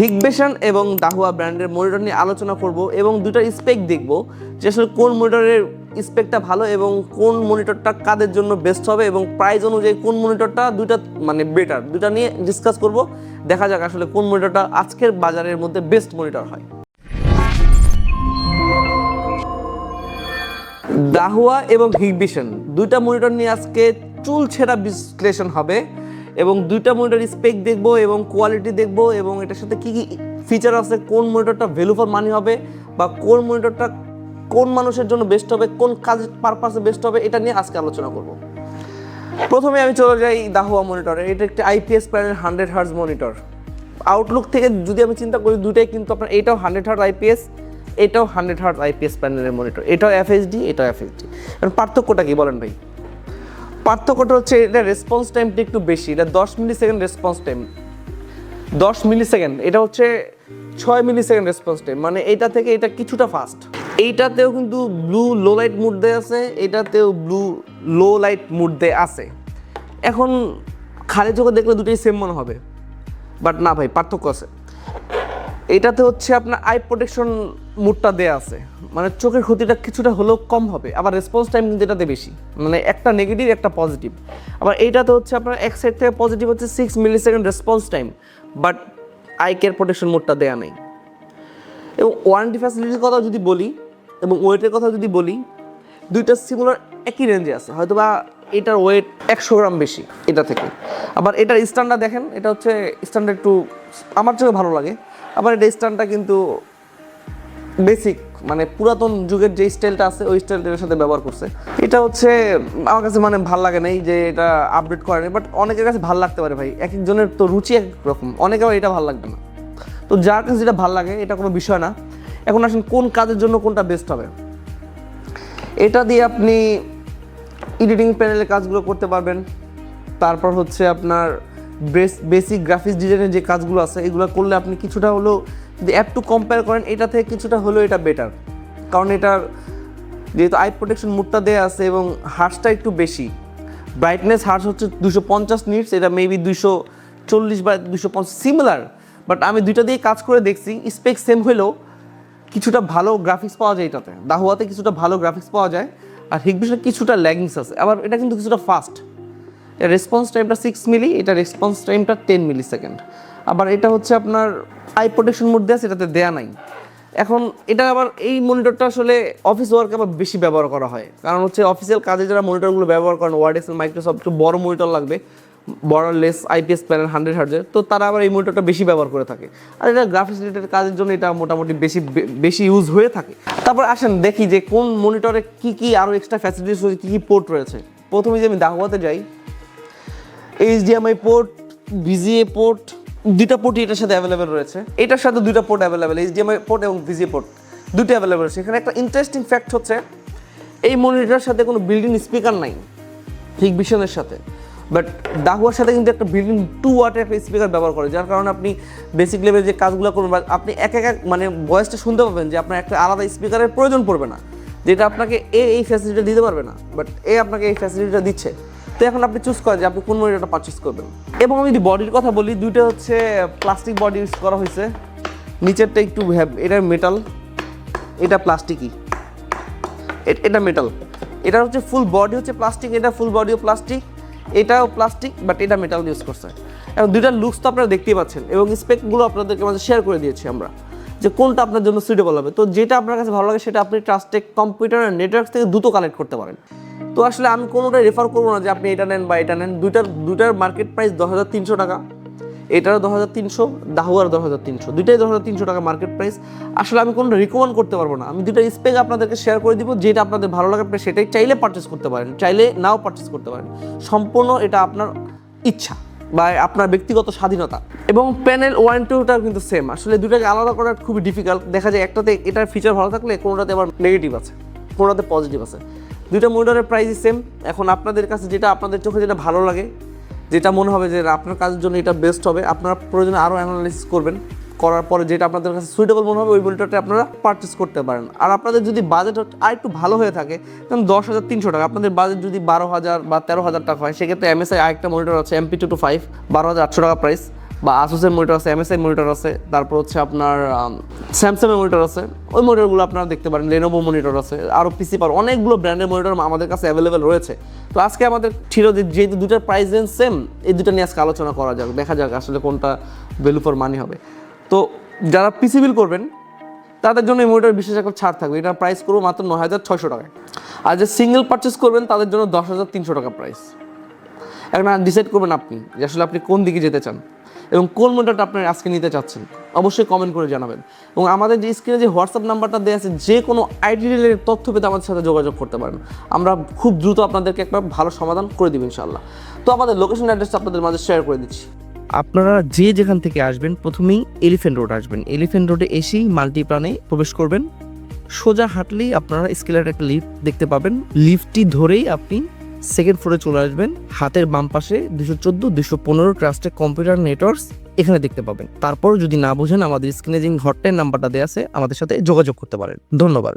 হিগবেশন এবং দাহুয়া ব্র্যান্ডের মনিটর নিয়ে আলোচনা করব এবং দুটার স্পেক দেখব যে আসলে কোন মনিটরের স্পেকটা ভালো এবং কোন মনিটরটা কাদের জন্য বেস্ট হবে এবং প্রাইস অনুযায়ী কোন মনিটরটা দুইটা মানে বেটার দুটা নিয়ে ডিসকাস করব। দেখা যাক আসলে কোন মনিটরটা আজকের বাজারের মধ্যে বেস্ট মনিটর হয়। দাহুয়া এবং হিগবিশন দুইটা মনিটর নিয়ে আজকে চুল ছেঁড়া বিশ্লেষণ হবে। এবং দুইটা মনিটর স্পেক দেখব এবং কোয়ালিটি দেখব এবং এটার সাথে কি কি ফিচার আছে, কোন মনিটরটা ভ্যালু ফর মানি হবে বা কোন মনিটরটা কোন মানুষের জন্য বেস্ট হবে, কোন কাজ পারপাসে বেস্ট হবে, এটা নিয়ে আজকে আলোচনা করব। প্রথমে আমি চলে যাই দাহুয়া মনিটরে এটা একটি IPS panel hundred hertz monitor outlook থেকে যদি আমি চিন্তা করি দুটাই কিন্তু আপনার, এটাও হান্ড্রেড হার্জ আইপিএস এটাও হান্ড্রেড হার্জ আইপিএস প্যানেলের মনিটর এটাও এফএইচডি এটাও এফএইচডি এখন পার্থক্যটা কি বলেন ভাই? পার্থক্যটা হচ্ছে এটা রেসপন্স টাইমটা একটু বেশি, এটা দশ মিলি সেকেন্ড রেসপন্স টাইম দশ মিলি সেকেন্ড এটা হচ্ছে ছয় মিলি সেকেন্ড রেসপন্স টাইম মানে এটা থেকে এটা কিছুটা ফাস্ট এইটাতেও কিন্তু ব্লু লো লাইট মুড আছে, এটাতেও ব্লু লো লাইট মুড আছে। এখন খালি চোখে দেখলে দুটোই সেম মনে হবে। বাট না ভাই, পার্থক্য আছে। এটাতে হচ্ছে আপনার আই প্রোটেকশন মুডটা দেয়া আছে। মানে চোখের ক্ষতিটা কিছুটা হলেও কম হবে, আবার রেসপন্স টাইম কিন্তু এটাতে বেশি। মানে একটা নেগেটিভ একটা পজিটিভ আবার এইটাতে হচ্ছে আপনার এক সাইড থেকে পজিটিভ হচ্ছে six millisecond response time but eye care protection মুডটা দেয়া নেই। এবং ওয়ারেন্টি ফ্যাসিলিটির কথা যদি বলি, এবং ওয়েটের কথা যদি বলি, দুইটা সিমিলার একই রেঞ্জে আছে। হয়তো বা এটার ওয়েট একশো গ্রাম বেশি এটা থেকে। আবার এটার স্ট্যান্ডটা দেখেন, এটা হচ্ছে স্ট্যান্ডটা একটু আমার চোখে ভালো লাগে। আবার এটা স্ট্যান্ডটা কিন্তু বেসিক মানে পুরাতন যুগের যে স্টাইলটা আছে, ওই স্টাইলটার সাথে ব্যবহার করছে। এটা হচ্ছে, আমার কাছে মানে ভালো লাগে নাই যে এটা আপডেট করে বাট অনেকের কাছে ভালো লাগতে পারে ভাই। এক একজনের তো রুচি এক রকম, অনেকে আবার এটা ভালো লাগবে না। তো যার কাছে যেটা ভালো লাগে, এটা কোনো বিষয় না। এখন আসেন, কোন কাজের জন্য কোনটা বেস্ট হবে? এটা দিয়ে আপনি এডিটিং প্যানেলের কাজগুলো করতে পারবেন। তারপর হচ্ছে আপনার বেসিক গ্রাফিক্স ডিজাইনের যে কাজগুলো আছে, এগুলো করলে আপনি কিছুটা হলেও যদি অ্যাপ টু কম্পেয়ার করেন, এটা থেকে কিছুটা হলেও এটা বেটার কারণ এটার যেহেতু আই প্রোটেকশন মুডটা দেওয়া আছে এবং হার্সটা একটু বেশি। ব্রাইটনেস হার্স হচ্ছে দুশো পঞ্চাশ নিটস এটা মেবি দুশো চল্লিশ বা দুশো পঞ্চাশ সিমিলার বাট আমি দুইটা দিয়ে কাজ করে দেখছি স্পেক সেম হলেও কিছুটা ভালো গ্রাফিক্স পাওয়া যায় এটাতে। দাহুয়াতে কিছুটা ভালো গ্রাফিক্স পাওয়া যায়, আর হিগবিশনে কিছুটা ল্যাগিংস আছে। আবার এটা কিন্তু কিছুটা ফাস্ট এর রেসপন্স টাইমটা সিক্স মিলি এটা রেসপন্স টাইমটা টেন মিলি সেকেন্ড আবার এটা হচ্ছে আপনার আই প্রোটেকশন মোড দেওয়া সেটাতে দেয়া নাই। এখন এটা আবার এই মনিটরটা আসলে অফিস ওয়ার্কে আবার বেশি ব্যবহার করা হয়। কারণ হচ্ছে অফিসিয়াল কাজে যারা মনিটরগুলো ব্যবহার করেন ওয়ার্ড এক্সেল মাইক্রোসফট একটু বড় মনিটর লাগবে বড় লেস আইপিএস প্যানেল হান্ড্রেড হার্জের তো তারা আবার এই মনিটরটা বেশি ব্যবহার করে থাকে। আর এটা গ্রাফিক্স রিলেটেড কাজের জন্য এটা মোটামুটি বেশি বেশি ইউজ হয়ে থাকে। তারপর আসেন, দেখি যে কোন মনিটরে কি কি আরও এক্সট্রা ফ্যাসিলিটিস রয়েছে, কী কী পোর্ট রয়েছে। প্রথমে যে আমি দাহুয়াতে যাই এইচডিএমআই পোর্ট ভিজিএ পোর্ট দুইটা পোর্টই এটার সাথে অ্যাভেলেবেল রয়েছে। এটার সাথে দুইটা পোর্ট অ্যাভেলেবেল এইচডিএমআই পোর্ট এবং ভিজিএ পোর্ট দুটো অ্যাভেলেবেল রয়েছে। এখানে একটা ইন্টারেস্টিং ফ্যাক্ট হচ্ছে, এই মনিটরের সাথে কোনো বিল্ডিং স্পিকার নাই, ঠিক ভিশনের সাথে। বাট দাহুয়ার সাথে কিন্তু একটা বিল্ডিং টু ওয়াটের একটা স্পিকার ব্যবহার করে, যার কারণে আপনি বেসিক লেভেলে যে কাজগুলো করবেন বা আপনি এক এক- মানে ভয়েসটা শুনতে পাবেন যে আপনার একটা আলাদা স্পিকারের প্রয়োজন পড়বে না, যেটা আপনাকে এ এই ফ্যাসিলিটিটা দিতে পারবে না বাট এ আপনাকে এই ফ্যাসিলিটিটা দিচ্ছে। তো এখন আপনি চুজ করেন যে আপনি কোন মনিটরটা পারচেস করবেন। এবং আমি যদি বডির কথা বলি, দুইটা হচ্ছে প্লাস্টিক বডি ইউজ করা হয়েছে। নিচেরটা একটু এটা মেটাল এটা প্লাস্টিকই এটা মেটাল এটা হচ্ছে ফুল বডি হচ্ছে প্লাস্টিক এটা ফুল বডিও প্লাস্টিক এটাও প্লাস্টিক বাট এটা মেটাল ইউজ করছে। এবং দুইটার লুকস তো আপনারা দেখতেই পাচ্ছেন, এবং স্পেকগুলো আপনাদেরকে মাঝে শেয়ার করে দিয়েছি আমরা, যে কোনটা আপনার জন্য সুইটেবল হবে। তো যেটা আপনার কাছে ভালো লাগে, সেটা আপনি ট্রাস্টেক কম্পিউটার আর নেটওয়ার্ক থেকে দ্রুত কালেক্ট করতে পারেন। তো আসলে আমি কোনোটাই রেফার করব না যে আপনি এটা নেন বা এটা নেন। দুইটার দুইটার মার্কেট প্রাইস দশ হাজার তিনশো টাকা। এটারও দশ হাজার তিনশো দাহুয়ার দশ হাজার তিনশো। দুইটাই দশ হাজার তিনশো টাকা মার্কেট প্রাইস আসলে আমি কোনো রিকমেন্ড করতে পারব না। আমি দুইটা স্পেক আপনাদেরকে শেয়ার করে দিব, যেটা আপনাদের ভালো লাগে আপনি সেটাই চাইলে পারচেস করতে পারেন, চাইলে নাও পারচেস করতে পারেন। সম্পূর্ণ এটা আপনার ইচ্ছা বা আপনার ব্যক্তিগত স্বাধীনতা। এবং প্যানেল ওয়ারেন্টিটা কিন্তু সেম আসলে দুটাকে আলাদা করা খুবই ডিফিকাল্ট দেখা যায় একটাতে এটার ফিচার ভালো থাকলে কোনোটাতে আবার নেগেটিভ আছে, কোনোটাতে পজিটিভ আছে। দুইটা মনিটরের প্রাইসই সেম এখন আপনাদের কাছে যেটা আপনাদের চোখে যেটা ভালো লাগে, যেটা মনে হবে যে আপনার কাজের জন্য এটা বেস্ট হবে, আপনারা প্রয়োজনে আরও অ্যানালাইসিস করবেন। করার পরে যেটা আপনাদের কাছে সুইটেবল মনে হবে, ওই মনিটরটা আপনারা পারচেস করতে পারেন। আর আপনাদের যদি বাজেট আর একটু ভালো হয়ে থাকে তখন দশ হাজার তিনশো টাকা, আপনাদের বাজেট যদি বারো হাজার বা তেরো হাজার টাকা হয়, সেক্ষেত্রে এমএসআই আরেকটা মনিটর আছে এমপি টু টু ফাইভ বারো হাজার আটশো টাকা প্রাইস বা আসুসের মনিটর আছে এমএসআই মনিটর আছে, তারপর হচ্ছে আপনার স্যামসাংয়ের মনিটর আছে। ওই মনিটরগুলো আপনারা দেখতে পারেন লেনোভো মনিটর আছে আরও পিসি পার, অনেকগুলো ব্র্যান্ডের মনিটর আমাদের কাছে অ্যাভেলেবেল রয়েছে। তো আজকে আমাদের ছিল যে, যেহেতু দুটার প্রাইস রেঞ্জ সেম এই দুটো নিয়ে আজকে আলোচনা করা যাক, দেখা যাক আসলে কোনটা ভ্যালু ফর মানি হবে। তো যারা পিসি বিল করবেন, তাদের জন্য এই মনিটর বিশেষ একটা ছাড় থাকবে। এটার প্রাইস করব মাত্র নয় হাজার ছয়শো টাকায়। আর যে সিঙ্গেল পারচেস করবেন, তাদের জন্য দশ হাজার তিনশো টাকা প্রাইস এখন ডিসাইড করবেন আপনি যে আসলে আপনি কোন দিকে যেতে চান। এবং কোন মনিটরটা আপনি আজকে নিতে চাচ্ছেন, অবশ্যই কমেন্ট করে জানাবেন। এবং আমাদের যে স্ক্রিনে যে হোয়াটসঅ্যাপ নাম্বারটা দেওয়া আছে, যে কোনো আইডি রিলেটেড তথ্য পেতে আমাদের সাথে যোগাযোগ করতে পারেন। আমরা খুব দ্রুত আপনাদেরকে একটা ভালো সমাধান করে দিব ইনশাল্লাহ তো আমাদের লোকেশন অ্যাড্রেসটা আপনাদের মাঝে শেয়ার করে দিচ্ছি। আপনারা যে যেখান থেকে আসবেন, প্রথমেই এলিফেন্ট রোড আসবেন। এলিফেন্ট রোডে এসেই মাল্টিপ্লানে প্রবেশ করবেন। সোজা হাঁটলেই আপনারা স্কেলের একটা লিফট দেখতে পাবেন। লিফটটি ধরেই আপনি সেকেন্ড ফ্লোরে চলে আসবেন। হাতের বাম পাশে দুশো চোদ্দ, দুশো পনেরো ট্রাস্টের কম্পিউটার নেটওয়ার্কস এখানে দেখতে পাবেন। তারপর যদি না বোঝেন, আমাদের স্ক্রিনে যে হটলাইন নাম্বারটা দেওয়া আছে, আমাদের সাথে যোগাযোগ করতে পারেন। ধন্যবাদ।